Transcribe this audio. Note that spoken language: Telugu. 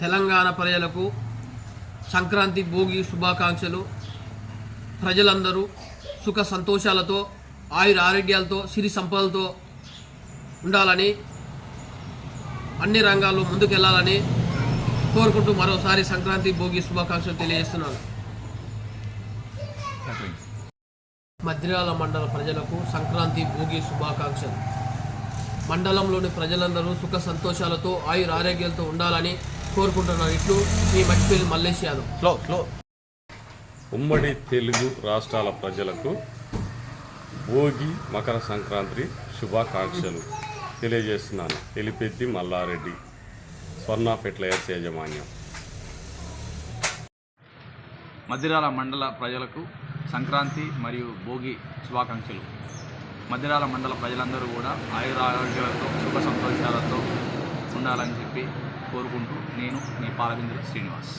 తెలంగాణ ప్రజలకు సంక్రాంతి భోగి శుభాకాంక్షలు. ప్రజలందరూ సుఖ సంతోషాలతో ఆయుర ఆరోగ్యాలతో సిరి సంపదలతో ఉండాలని అన్ని రంగాల్లో ముందుకెళ్ళాలని కోరుకుంటూ మరోసారి సంక్రాంతి భోగి శుభాకాంక్షలు తెలియజేస్తున్నాను. మద్రాల మండల ప్రజలకు సంక్రాంతి భోగి శుభాకాంక్షలు. మండలంలోని ప్రజలందరూ సుఖ సంతోషాలతో ఆయుర ఆరోగ్యాలతో ఉండాలని కోరుకుంటున్నాను ఇట్లు మీ మట్టిపల్లి మల్లేష్ యాదవ్. స్లో స్లో ఉమ్మడి తెలుగు రాష్ట్రాల ప్రజలకు భోగి మకర సంక్రాంతి శుభాకాంక్షలు తెలియజేస్తున్నాను. ఎలిపెద్ది మల్లారెడ్డి స్వర్ణ ఫెర్టిలైజర్స్ యాజమాన్యం. మదిరాల మండల ప్రజలకు సంక్రాంతి మరియు భోగి శుభాకాంక్షలు. మదిరాల మండల ప్రజలందరూ కూడా ఆయుర ఆరోగ్యాలతో సుఖ సంతోషాలతో ఉండాలని చెప్పి కోరుకుంటూ నేను మీ పాలవింద్ర శ్రీనివాస్.